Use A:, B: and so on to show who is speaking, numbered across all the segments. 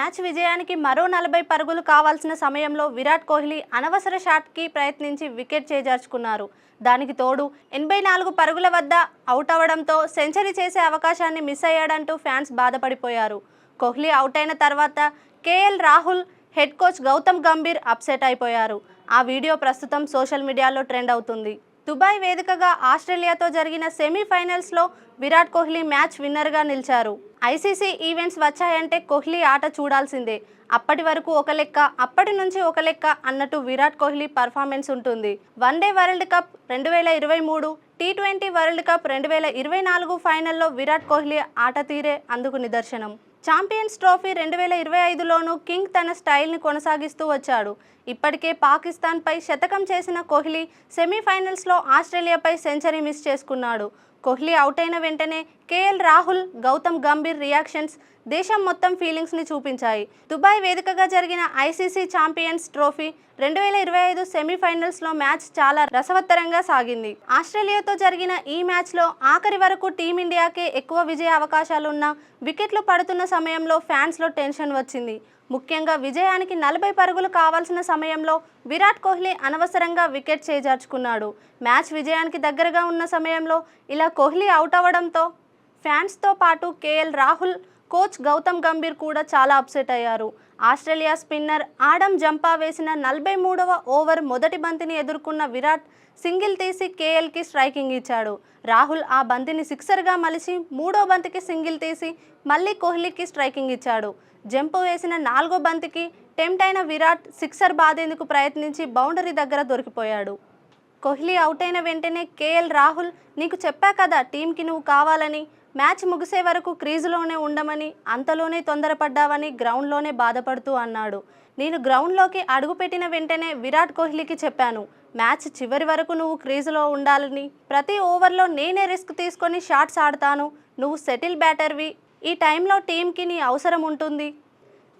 A: Match విజయానికి మరో నలభై పరుగులు కావాల్సిన సమయంలో విరాట్ కోహ్లీ అనవసర షాట్కి ప్రయత్నించి వికెట్ చేజార్చుకున్నారు. దానికి తోడు ఎనభై నాలుగు పరుగుల వద్ద అవుట్ అవడంతో సెంచరీ చేసే అవకాశాన్ని మిస్ అయ్యాడంటూ ఫ్యాన్స్ బాధపడిపోయారు. కోహ్లీ అవుట్ అయిన తర్వాత KL Rahul head coach Gautam Gambhir upset అయిపోయారు. ఆ వీడియో ప్రస్తుతం సోషల్ మీడియాలో ట్రెండ్ అవుతుంది. దుబాయ్ వేదికగా ఆస్ట్రేలియాతో జరిగిన సెమీఫైనల్స్లో విరాట్ కోహ్లీ మ్యాచ్ విన్నర్గా నిలిచారు. ఐసీసీ ఈవెంట్స్ వచ్చాయంటే కోహ్లీ ఆట చూడాల్సిందే. అప్పటి వరకు ఒక లెక్క అప్పటి నుంచి ఒక లెక్క అన్నట్టు విరాట్ కోహ్లీ పర్ఫార్మెన్స్ ఉంటుంది. వన్డే వరల్డ్ కప్ రెండు వేల ఇరవై మూడు టీ ట్వంటీ వరల్డ్ కప్ రెండు వేల ఇరవై నాలుగు ఫైనల్లో విరాట్ కోహ్లీ ఆట తీరే అందుకు నిదర్శనం. ఛాంపియన్స్ ట్రోఫీ రెండు వేల ఇరవై ఐదులోనూ కింగ్ తన స్టైల్ని కొనసాగిస్తూ వచ్చాడు. ఇప్పటికే పాకిస్తాన్పై శతకం చేసిన కోహ్లీ సెమీఫైనల్స్లో ఆస్ట్రేలియాపై సెంచరీ మిస్ చేసుకున్నాడు. కోహ్లీ అవుట్ అయిన వెంటనే కేఎల్ రాహుల్ గౌతమ్ గంభీర్ రియాక్షన్స్ దేశం మొత్తం ఫీలింగ్స్ని చూపించాయి. దుబాయ్ వేదికగా జరిగిన ఐసీసీ ఛాంపియన్స్ ట్రోఫీ రెండు వేల ఇరవై ఐదు సెమీఫైనల్స్లో మ్యాచ్ చాలా రసవత్తరంగా సాగింది. ఆస్ట్రేలియాతో జరిగిన ఈ మ్యాచ్లో ఆఖరి వరకు టీమిండియాకే ఎక్కువ విజయ అవకాశాలున్న వికెట్లు పడుతున్న సమయంలో ఫ్యాన్స్లో టెన్షన్ వచ్చింది. ముఖ్యంగా విజయానికి నలభై పరుగులు కావాల్సిన సమయంలో విరాట్ కోహ్లీ అనవసరంగా వికెట్ చేజార్చుకున్నాడు. మ్యాచ్ విజయానికి దగ్గరగా ఉన్న సమయంలో ఇలా కోహ్లీ అవుట్ అవ్వడంతో ఫ్యాన్స్తో పాటు కేఎల్ రాహుల్ కోచ్ గౌతమ్ గంభీర్ కూడా చాలా అప్సెట్ అయ్యారు. ఆస్ట్రేలియా స్పిన్నర్ ఆడమ్ జంపా వేసిన నలభై మూడవ ఓవర్ మొదటి బంతిని ఎదుర్కొన్న విరాట్ సింగిల్ తీసి కేఎల్కి స్ట్రైకింగ్ ఇచ్చాడు. రాహుల్ ఆ బంతిని సిక్సర్గా మలిచి మూడో బంతికి సింగిల్ తీసి మళ్ళీ కోహ్లీకి స్ట్రైకింగ్ ఇచ్చాడు. జంప్ వేసిన నాలుగో బంతికి టెంప్ట్ అయిన విరాట్ సిక్సర్ బాదేందుకు ప్రయత్నించి బౌండరీ దగ్గర దొరికిపోయాడు. కోహ్లీ అవుట్ అయిన వెంటనే కేఎల్ రాహుల్ నీకు చెప్పా కదా టీంకి నువ్వు కావాలని మ్యాచ్ ముగిసే వరకు క్రీజులోనే ఉండమని అంతలోనే తొందరపడ్డావని గ్రౌండ్లోనే బాధపడుతూ అన్నాడు. నేను గ్రౌండ్లోకి అడుగుపెట్టిన వెంటనే విరాట్ కోహ్లీకి చెప్పాను మ్యాచ్ చివరి వరకు నువ్వు క్రీజులో ఉండాలని. ప్రతి ఓవర్లో నేనే రిస్క్ తీసుకొని షాట్స్ ఆడతాను. నువ్వు సెటిల్ బ్యాటర్వి. ఈ టైంలో టీంకి నీ అవసరం ఉంటుంది.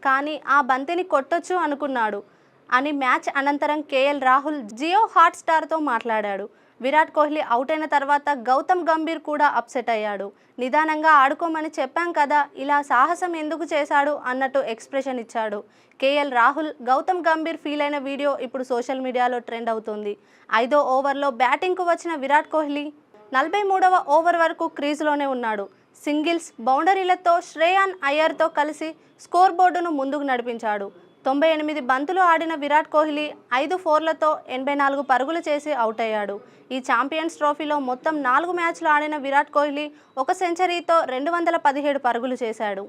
A: కానీ ఆ బంతిని కొట్టొచ్చు అనుకున్నాడు అని మ్యాచ్ అనంతరం కేఎల్ రాహుల్ జియో హాట్స్టార్తో మాట్లాడాడు. విరాట్ కోహ్లీ అవుట్ అయిన తర్వాత గౌతమ్ గంభీర్ కూడా అప్సెట్ అయ్యాడు. నిదానంగా ఆడుకోమని చెప్పాం కదా ఇలా సాహసం ఎందుకు చేశాడు అన్నట్టు ఎక్స్ప్రెషన్ ఇచ్చాడు. కేఎల్ రాహుల్ గౌతమ్ గంభీర్ ఫీల్ అయిన వీడియో ఇప్పుడు సోషల్ మీడియాలో ట్రెండ్ అవుతుంది. ఐదో ఓవర్లో బ్యాటింగ్కు వచ్చిన విరాట్ కోహ్లీ నలభై మూడవ ఓవర్ వరకు క్రీజులోనే ఉన్నాడు. సింగిల్స్ బౌండరీలతో శ్రేయాన్ అయ్యర్తో కలిసి స్కోర్ బోర్డును ముందుకు నడిపించాడు. తొంభై ఎనిమిది బంతులు ఆడిన విరాట్ కోహ్లీ ఐదు ఫోర్లతో ఎనభై నాలుగు పరుగులు చేసి అవుట్ అయ్యాడు ఈ ఛాంపియన్స్ ట్రోఫీలో మొత్తం నాలుగు మ్యాచ్లు ఆడిన విరాట్ కోహ్లీ ఒక సెంచరీతో రెండు వందల పదిహేడు పరుగులు చేశాడు.